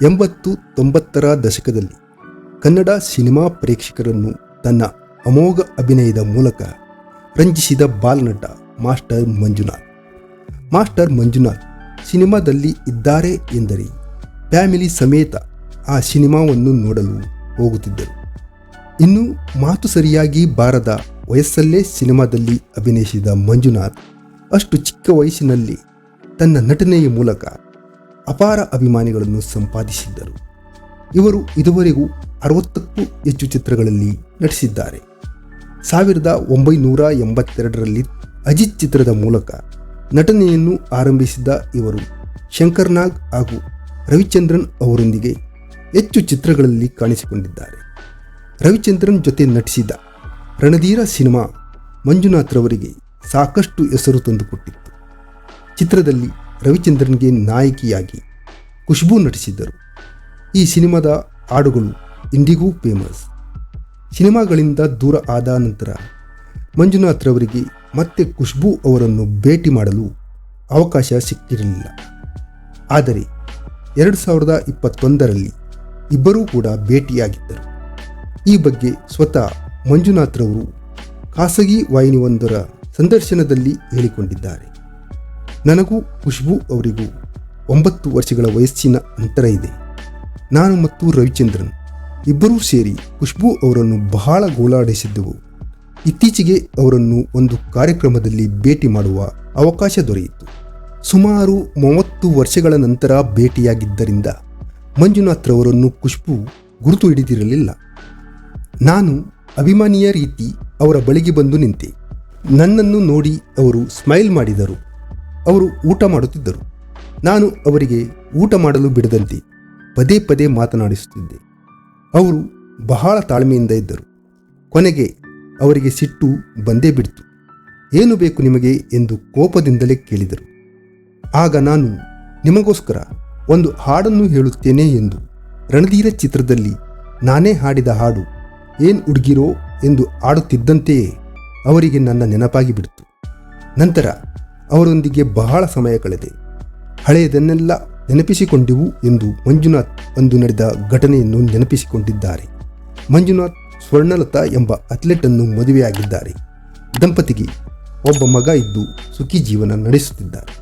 ಎಂಬತ್ತು ತೊಂಬತ್ತರ ದಶಕದಲ್ಲಿ ಕನ್ನಡ ಸಿನಿಮಾ ಪ್ರೇಕ್ಷಕರನ್ನು ತನ್ನ ಅಮೋಘ ಅಭಿನಯದ ಮೂಲಕ ರಂಜಿಸಿದ ಬಾಲನಟ ಮಾಸ್ಟರ್ ಮಂಜುನಾಥ್. ಮಾಸ್ಟರ್ ಮಂಜುನಾಥ್ ಸಿನಿಮಾದಲ್ಲಿ ಇದ್ದಾರೆ ಎಂದರೆ ಫ್ಯಾಮಿಲಿ ಸಮೇತ ಆ ಸಿನಿಮಾವನ್ನು ನೋಡಲು ಹೋಗುತ್ತಿದ್ದರು. ಇನ್ನು ಮಾತು ಸರಿಯಾಗಿ ಬಾರದ ವಯಸ್ಸಲ್ಲೇ ಸಿನಿಮಾದಲ್ಲಿ ಅಭಿನಯಿಸಿದ ಮಂಜುನಾಥ್ ಅಷ್ಟು ಚಿಕ್ಕ ವಯಸ್ಸಿನಲ್ಲಿ ತನ್ನ ನಟನೆಯ ಮೂಲಕ ಅಪಾರ ಅಭಿಮಾನಿಗಳನ್ನು ಸಂಪಾದಿಸಿದ್ದರು. ಇವರು ಇದುವರೆಗೂ ಅರವತ್ತಕ್ಕೂ ಹೆಚ್ಚು ಚಿತ್ರಗಳಲ್ಲಿ ನಟಿಸಿದ್ದಾರೆ. ಸಾವಿರದ ಒಂಬೈನೂರ ಎಂಬತ್ತೆರಡರಲ್ಲಿ ಅಜಿತ್ ಚಿತ್ರದ ಮೂಲಕ ನಟನೆಯನ್ನು ಆರಂಭಿಸಿದ ಇವರು ಶಂಕರ್ನಾಗ್ ಹಾಗೂ ರವಿಚಂದ್ರನ್ ಅವರೊಂದಿಗೆ ಹೆಚ್ಚು ಚಿತ್ರಗಳಲ್ಲಿ ಕಾಣಿಸಿಕೊಂಡಿದ್ದಾರೆ. ರವಿಚಂದ್ರನ್ ಜೊತೆ ನಟಿಸಿದ ರಣಧೀರ ಸಿನಿಮಾ ಮಂಜುನಾಥ್ರವರಿಗೆ ಸಾಕಷ್ಟು ಹೆಸರು ತಂದುಕೊಟ್ಟಿತ್ತು. ಚಿತ್ರದಲ್ಲಿ ರವಿಚಂದ್ರನ್ಗೆ ನಾಯಕಿಯಾಗಿ ಖುಷ್ಬು ನಟಿಸಿದ್ದರು. ಈ ಸಿನಿಮಾದ ಹಾಡುಗಳು ಇಂದಿಗೂ ಫೇಮಸ್. ಸಿನಿಮಾಗಳಿಂದ ದೂರ ಆದ ನಂತರ ಮಂಜುನಾಥ್ರವರಿಗೆ ಮತ್ತೆ ಖುಷ್ಬು ಅವರನ್ನು ಭೇಟಿ ಮಾಡಲು ಅವಕಾಶ ಸಿಕ್ಕಿರಲಿಲ್ಲ. ಆದರೆ ಎರಡು ಸಾವಿರದ ಇಪ್ಪತ್ತೊಂದರಲ್ಲಿ ಇಬ್ಬರೂ ಕೂಡ ಭೇಟಿಯಾಗಿದ್ದರು. ಈ ಬಗ್ಗೆ ಸ್ವತಃ ಮಂಜುನಾಥ್ರವರು ಖಾಸಗಿ ವಾಹಿನಿಯೊಂದರ ಸಂದರ್ಶನದಲ್ಲಿ ಹೇಳಿಕೊಂಡಿದ್ದಾರೆ. ನನಗೂ ಖುಷ್ಬೂ ಅವರಿಗೂ ಒಂಬತ್ತು ವರ್ಷಗಳ ವಯಸ್ಸಿನ ಅಂತರ ಇದೆ. ನಾನು ಮತ್ತು ರವಿಚಂದ್ರನ್ ಇಬ್ಬರೂ ಸೇರಿ ಖುಷ್ಬೂ ಅವರನ್ನು ಬಹಳ ಗೋಳಾಡಿಸಿದ್ದೆವು. ಇತ್ತೀಚೆಗೆ ಅವರನ್ನು ಒಂದು ಕಾರ್ಯಕ್ರಮದಲ್ಲಿ ಭೇಟಿ ಮಾಡುವ ಅವಕಾಶ ದೊರೆಯಿತು. ಸುಮಾರು ಮೂವತ್ತು ವರ್ಷಗಳ ನಂತರ ಭೇಟಿಯಾಗಿದ್ದರಿಂದ ಮಂಜುನಾಥ್ರವರನ್ನು ಖುಷ್ಬು ಗುರುತು ಹಿಡಿದಿರಲಿಲ್ಲ. ನಾನು ಅಭಿಮಾನಿಯ ರೀತಿ ಅವರ ಬಳಿಗೆ ಬಂದು ನಿಂತೆ. ನನ್ನನ್ನು ನೋಡಿ ಅವರು ಸ್ಮೈಲ್ ಮಾಡಿದರು. ಅವರು ಊಟ ಮಾಡುತ್ತಿದ್ದರು. ನಾನು ಅವರಿಗೆ ಊಟ ಮಾಡಲು ಬಿಡದಂತೆ ಪದೇ ಪದೇ ಮಾತನಾಡಿಸುತ್ತಿದ್ದೆ. ಅವರು ಬಹಳ ತಾಳ್ಮೆಯಿಂದ ಇದ್ದರು. ಕೊನೆಗೆ ಅವರಿಗೆ ಸಿಟ್ಟು ಬಂದೇ ಬಿಡ್ತು. ಏನು ಬೇಕು ನಿಮಗೆ ಎಂದು ಕೋಪದಿಂದಲೇ ಕೇಳಿದರು. ಆಗ ನಾನು ನಿಮಗೋಸ್ಕರ ಒಂದು ಹಾಡನ್ನು ಹೇಳುತ್ತೇನೆ ಎಂದು ರಣಧೀರ ಚಿತ್ರದಲ್ಲಿ ನಾನೇ ಹಾಡಿದ ಹಾಡು ಏನ್ ಹುಡುಗಿರೋ ಎಂದು ಆಡುತ್ತಿದ್ದಂತೆಯೇ ಅವರಿಗೆ ನನ್ನ ನೆನಪಾಗಿ ಬಿಡ್ತು. ನಂತರ ಅವರೊಂದಿಗೆ ಬಹಳ ಸಮಯ ಕಳೆದೆ ಹಳೆಯದನ್ನೆಲ್ಲ ನೆನಪಿಸಿಕೊಂಡೆವು ಎಂದು ಮಂಜುನಾಥ್ ಅಂದು ನಡೆದ ಘಟನೆಯನ್ನು ನೆನಪಿಸಿಕೊಂಡಿದ್ದಾರೆ. ಮಂಜುನಾಥ್ ಸ್ವರ್ಣಲತಾ ಎಂಬ ಅಥ್ಲೆಟ್ ಅನ್ನು ಮದುವೆಯಾಗಿದ್ದಾರೆ. ದಂಪತಿಗೆ ಒಬ್ಬ ಮಗ ಇದ್ದು ಸುಖಿ ಜೀವನ ನಡೆಸುತ್ತಿದ್ದಾರೆ.